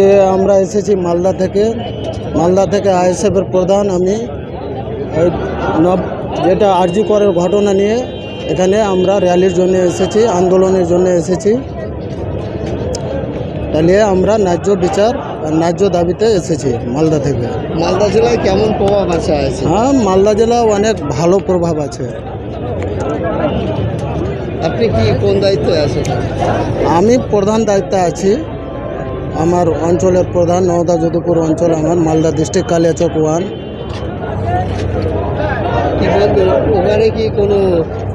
আজকে আমরা এসেছি মালদা থেকে। মালদা থেকে আইএসএফের প্রধান আমি। নব যেটা আরজি করের ঘটনা নিয়ে এখানে আমরা র্যালির জন্য এসেছি আন্দোলনের জন্য এসেছি। তাহলে আমরা ন্যায্য বিচার আর ন্যায্য দাবিতে এসেছি মালদা থেকে। মালদা জেলায় কেমন প্রভাব আছে আছে হ্যাঁ মালদা জেলা অনেক ভালো প্রভাব আছে। আপনি কি কোন দায়িত্বে আছেন? আমি প্রধান দায়িত্বে আছি। আমার অঞ্চলের প্রধান নওদা যদুপুর অঞ্চল আমার মালদা ডিস্ট্রিক্ট কালিয়াচক ওয়ান ওখানে কি কোনো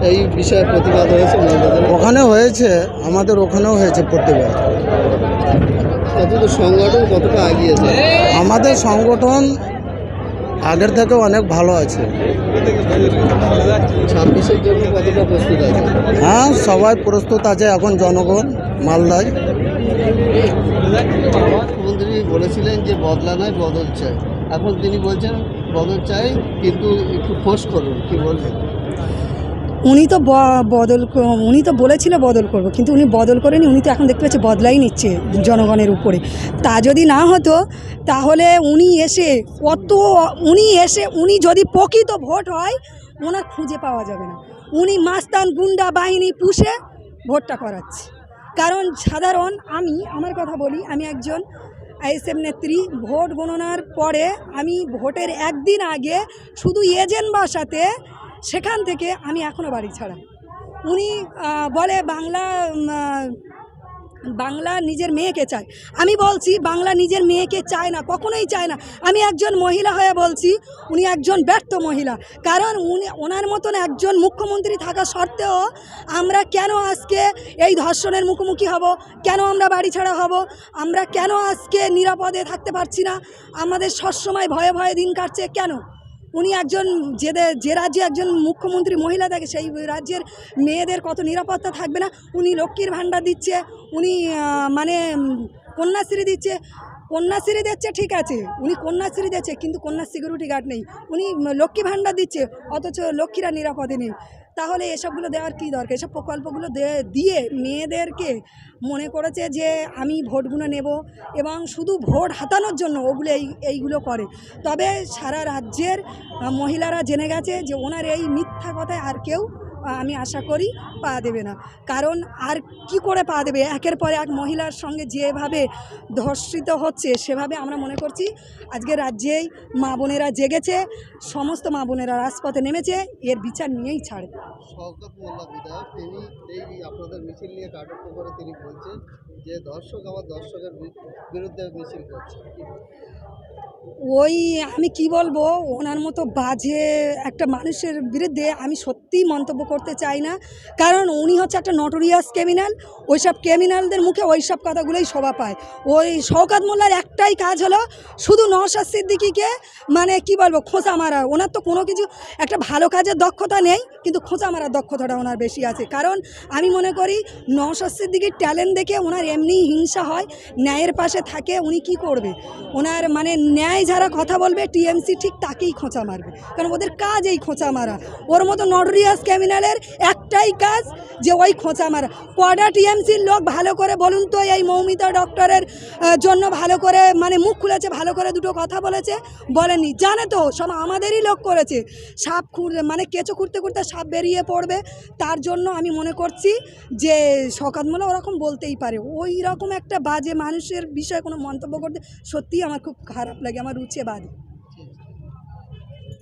এই বিষয়ে প্রতিবাদ হয়েছে ওখানে হয়েছে আমাদের ওখানেও হয়েছে প্রতিবাদ। কতটা সংগঠন কতটা এগিয়েছে আমাদের সংগঠন আগের থেকে অনেক ভালো আছে। ছাব্বিশের জন্য কতটা প্রস্তুত আছে? হ্যাঁ সবাই প্রস্তুত আছে এখন জনগণ মালদায়। মুখ্যমন্ত্রী বলেছিলেন যে বদলা নয়, বদল চাই। এখন তিনি বলছেন, বদল চাই, কিন্তু একটু করুন, কি বলবেন? উনি তো বদল উনি তো বলেছিল বদল করব, কিন্তু উনি বদল করেনি, উনি তো এখন দেখতে পাচ্ছি বদলাই নিচ্ছে জনগণের উপরে। তা যদি না হতো, তাহলে উনি এসে কত উনি এসে, উনি যদি প্রকৃত ভোট হয়, ওনার খুঁজে পাওয়া যাবে না। উনি মাস্তান গুন্ডা বাহিনী পুষে ভোটটা করাচ্ছে। কারণ সাধারণ আমি, আমার কথা বলি, আমি একজন আইএসএফ নেত্রী, ভোট গণনার পরে আমি ভোটের একদিন আগে শুধু এজেন্ট বাসাতে সেখান থেকে আমি এখনও বাড়ি ছাড়া। উনি বলে বাংলা বাংলা নিজের মেয়েকে চায়। আমি বলছি, বাংলা নিজের মেয়েকে চায় না, কখনোই চায় না। আমি একজন মহিলা হয়ে বলছি, উনি একজন ব্যর্থ মহিলা। কারণ উনি, ওনার মতন একজন মুখ্যমন্ত্রী থাকা সত্ত্বেও আমরা কেন আজকে এই ধর্ষণের মুখোমুখি হব? কেন আমরা বাড়ি ছাড়া হব? আমরা কেন আজকে নিরাপদে থাকতে পারছি না? আমাদের সবসময় ভয়ে ভয়ে দিন কাটছে কেন? উনি একজন যে যে রাজ্যে একজন মুখ্যমন্ত্রী মহিলা থাকে, সেই রাজ্যের মেয়েদের কত নিরাপত্তা থাকবে না? উনি লক্ষ্মীর ভাণ্ডার দিচ্ছে, উনি মানে কন্যাশ্রী দিচ্ছে। কন্যাশ্রী দিচ্ছে, ঠিক আছে, উনি কন্যাশ্রী দিচ্ছে, কিন্তু কন্যা সিকিউরিটি গার্ড নেই। উনি লক্ষ্মী ভাণ্ডার দিচ্ছে, অথচ লক্ষ্মীরা নিরাপদে নেই। তাহলে এসবগুলো দেওয়ার কী দরকার? এসব প্রকল্পগুলো দিয়ে মেয়েদেরকে মনে করেছে যে আমি ভোটগুলো নেব এবং শুধু ভোট হাতানোর জন্য ওগুলো এই, এইগুলো করে। তবে সারা রাজ্যের মহিলারা জেনে গেছে যে ওনার এই মিথ্যা কথায় আর কেউ আমি আশা করি পা দেবে না। কারণ আর কি করে পা দেবে? একের পর এক মহিলার সঙ্গে যেভাবে ধর্ষিত হচ্ছে সেভাবে আমরা মনে করছি আজকে রাজ্যেই মা বোনেরা জেগেছে সমস্ত মা বোনেরা রাজপথে নেমেছে এর বিচার নিয়েই ছাড়বে। শওকত মোল্লা বিধায়ক তিনি এই আপনাদের মিছিল নিয়ে কাটাত্ম করে তিনি বলছেন যে দর্শক আমার দর্শকের বিরুদ্ধে মিছিল করছে। ওই আমি কি বলব? ওনার মতো বাজে একটা মানুষের বিরুদ্ধে আমি সত্যিই মন্তব্য করতে চাই না। কারণ উনি হচ্ছে একটা নটোরিয়াস ক্রিমিনাল ওইসব ক্রিমিনালদের মুখে ওই সব কথাগুলোই শোভা পায়। ওই শওকাত মোল্লার একটাই কাজ হলো শুধু নওশাদ সিদ্দিকিকে মানে কি বলব, খোঁচা মারা। ওনার তো কোনো কিছু, একটা ভালো কাজের দক্ষতা নেই, কিন্তু খোঁচা মারার দক্ষতাটা ওনার বেশি আছে। কারণ আমি মনে করি নওশাদ সিদ্দিকির ট্যালেন্ট দেখে ওনার এমনিই হিংসা হয়, ন্যায়ের পাশে থাকে, উনি কি করবে? ওনার মানে ন্যায় যারা কথা বলবে, টিএমসি ঠিক তাকেই খোঁচা মারবে। কারণ ওদের কাজ এই খোঁচা মারা। ওর মতো নটরিয়াস ক্রিমিনালের একটাই কাজ যে ওই খোঁচা মারা। কটা টিএমসির লোক ভালো করে বলুন তো, এই মৌমিতা ডক্টরের জন্য ভালো করে মানে মুখ খুলেছে, ভালো করে দুটো কথা বলেছে, বলেনি। জানে তো, সব আমাদেরই লোক করেছে। সাপ খুঁড়ে মানে কেঁচো খুঁড়তে খুঁড়তে সাপ বেরিয়ে পড়বে। তার জন্য আমি মনে করছি যে শকাতমূলক ওরকম বলতেই পারে। ওই রকম একটা বাজে মানুষের বিষয়ে কোনো মন্তব্য করতে সত্যিই আমার খুব খারাপ লাগে, আমার রুচে বাদে